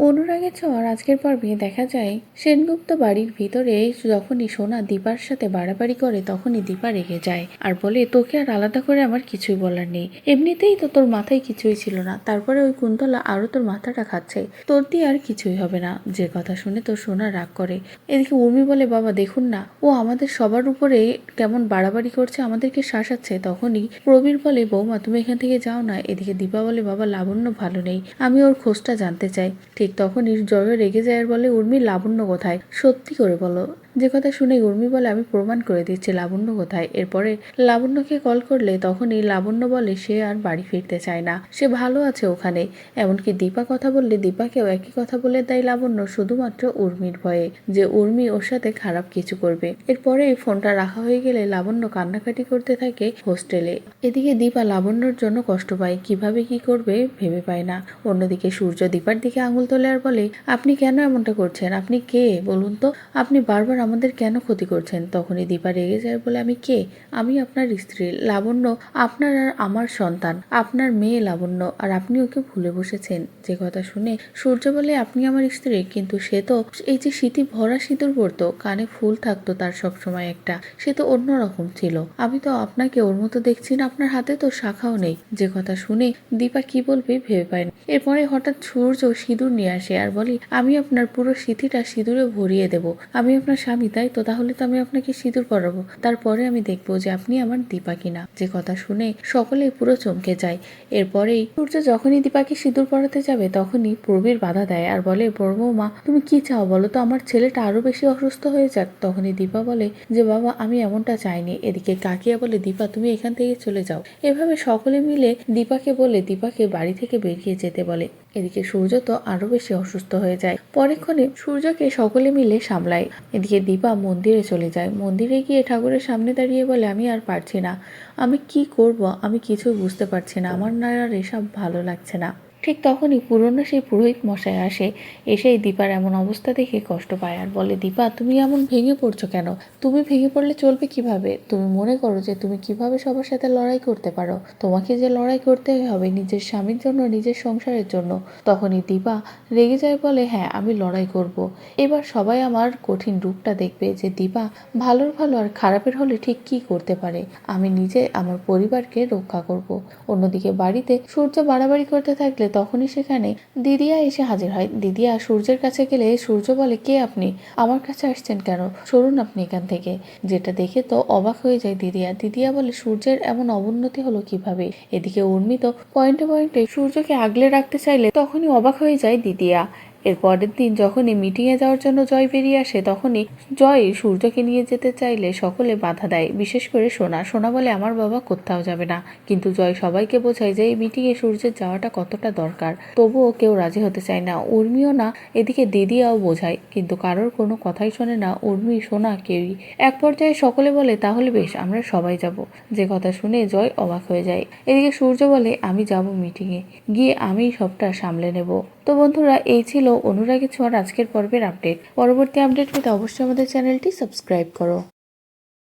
অনুরাগের ছোঁয়ার আজকের পর্বে দেখা যায়, সেনগুপ্ত বাড়ির ভিতরে যখনই সোনা দীপার সাথে বাড়াবাড়ি করে তখনই দীপা রেগে যায়। আর বলে, তোকে আর আলাদা করে আমার কিছুই বলার নেই। এমনিতেই তো তোর মাথায় কিছুই ছিল না। তারপরে ওই কুন্তলা আরও তোর মাথাটা খাচ্ছে। তোর দিয়ে আর কিছুই হবে না। যে কথা শুনে তোর সোনা রাগ করে। এদিকে উর্মি বলে, বাবা, দেখুন না, ও আমাদের সবার উপরে কেমন বাড়াবাড়ি করছে, আমাদেরকে শাসাচ্ছে। তখনই প্রবীর বলে, বৌমা, তুমি এখান থেকে যাও না। এদিকে দীপা বলে, বাবা, লাবণ্য ভালো নেই। আমি ওর খোঁজটা জানতে চাই। ঠিক তখনই জয় রেগে যায় আর বলে উর্মি লাবণ্য কোথায়? সত্যি করে বলো। যে কথা শুনে উর্মি বলে, আমি প্রমাণ করে দিচ্ছি লাবণ্য কোথায়। এরপরে লাবণ্যকে কল করলে তখনই লাবণ্য বলে, সে আর বাড়ি ফিরতে চায় না। সে ভালো আছে ওখানে। এমনকি দীপা কথা বললে দীপাকেও একই কথা বলে দেয় লাবণ্য, শুধুমাত্র উর্মির ভয়ে, যে উর্মি ওর সাথে খারাপ কিছু করবে। এরপরে ফোনটা রাখা হয়ে গেলে লাবণ্য কান্নাকাটি করতে থাকে হোস্টেলে। এদিকে দীপা লাবণ্যর জন্য কষ্ট পায়, কীভাবে কি করবে ভেবে পায় না। অন্যদিকে সূর্য দীপার দিকে আঙুল তোলে আর বলে, আপনি কেন এমনটা করছেন? আপনি কে? বলুন তো। আপনি বারবার আমাদের কেন ক্ষতি করছেন? তখনই দীপা রেগে যায় বলে, আমি কে? আমি আপনার স্ত্রী। লাবণ্য, আপনার আর আমার সন্তান। আপনার মেয়ে লাবণ্য। আর আপনি ওকে ভুলে বসেছেন। যে কথা শুনে সূর্য বলে, আপনি আমার স্ত্রী, কিন্তু সে তো এই যে স্মৃতি ভরা সিঁদুর পরতো, কানে ফুল থাকতো তার সবসময় একটা। সে তো অন্যরকম ছিল। আমি তো আপনাকে ওর মতো দেখছি না, আপনার হাতে তো শাখাও নেই। যে কথা শুনে দীপা কি বলবে ভেবে পায় না। এরপরে হঠাৎ সূর্য সিঁদুর নিয়ে আসে আর বলে, আমি আপনার পুরো স্মৃতিটা সিঁদুরে ভরিয়ে দেব। আমি আপনার স্বামী, তাই তো? তাহলে তো আমি আপনাকে সিঁদুর পরাবো। তারপরে আমি দেখব যে আপনি আমার দীপা কিনা। যে কথা শুনে সকলেই পুরো চমকে যায়। এরপরেই সূর্য যখনই দীপাকে সিঁদুর পরাতে যাবে, তখনই প্রবীর বাধা দেয় আর বলে, বড় মা তুমি কি চাও বলো তো? আমার ছেলেটা আরও বেশি অসুস্থ হয়ে যাক। তখনই দীপা বলে, যে বাবা, আমি এমনটা চাইনি। এদিকে কাকিয়া বলে, দীপা, তুমি এখান থেকে চলে যাও। এভাবে সকলে মিলে দীপাকে বলে, দীপাকে বাড়ি থেকে বেরিয়ে যেতে বলে। এদিকে সূর্য তো আরও বেশি অসুস্থ হয়ে যায়। পরেক্ষণে সূর্যকে সকলে মিলে সামলায়। এদিকে দীপা মন্দিরে চলে যায়। মন্দিরে গিয়ে ঠাকুরের সামনে দাঁড়িয়ে বলে, আমি আর পারছি না। আমি কি করব? আমি কিছুই বুঝতে পারছি না। আমার না আর এসব ভালো লাগছে না। ঠিক তখনই পুরনো সেই পুরোহিত মশাই আসে, এসেই দীপার এমন অবস্থা দেখে কষ্ট পায় আর বলে, দীপা, তুমি এমন ভেঙে পড়ছো কেন? তুমি ভেঙে পড়লে চলবে কীভাবে? তুমি মনে করো যে তুমি কীভাবে সবার সাথে লড়াই করতে পারো। তোমাকে যে লড়াই করতে হবে নিজের স্বামীর জন্য, নিজের সংসারের জন্য। তখনই দীপা রেগে যায়, বলে হ্যাঁ আমি লড়াই করব। এবার সবাই আমার কঠিন রূপটা দেখবে যে দীপা ভালোর ভালো আর খারাপের হলে ঠিক কি করতে পারে। আমি নিজে আমার পরিবারকে রক্ষা করব। অন্যদিকে বাড়িতে সূর্য বাড়াবাড়ি করতে থাকলে তখনই সেখানে দিদিয়া এসে হাজির হয়। দিদিয়া সূর্যের কাছে গেলে, সূর্য বলে, কে আপনি? আমার কাছে আসছেন কেন? সরুন আপনি এখান থেকে। যেটা দেখে তো অবাক হয়ে যায় দিদিয়া। দিদিয়া বলে, সূর্যের এমন অবনতি হলো কীভাবে? এদিকে উর্মিত পয়েন্টে পয়েন্টে সূর্যকে আগলে রাখতে চাইলে তখনই অবাক হয়ে যায় দিদিয়া। এর পরের দিন যখনই মিটিংয়ে যাওয়ার জন্য জয় বেরিয়ে আসে, তখনই জয় সূর্যকে নিয়ে যেতে চাইলে সকলে বাধা দেয়। বিশেষ করে সোনা। সোনা বলে, আমার বাবা কোথাও যাবে না। কিন্তু জয় সবাইকে বোঝায় যে, এই মিটিংয়ে সূর্যের যাওয়াটা কতটা দরকার। তবুও কেউ রাজি হতে চায় না। উর্মিও না, এদিকে দিদিয়াও বোঝায়। কিন্তু কারোর কোনো কথাই শোনে না। উর্মি, সোনা, কেউই। এক পর্যায়ে সকলে বলে, তাহলে বেশ, আমরা সবাই যাব। যে কথা শুনে জয় অবাক হয়ে যায়। এদিকে সূর্য বলে, আমি যাব মিটিংয়ে গিয়ে আমি সবটা সামলে নেব। তো বন্ধুরা, এই ছিল অনুরাগী ছোঁয়ার আজকের পর্বের আপডেট। পরবর্তী আপডেট পেতে অবশ্যই আমাদের চ্যানেলটি সাবস্ক্রাইব করো।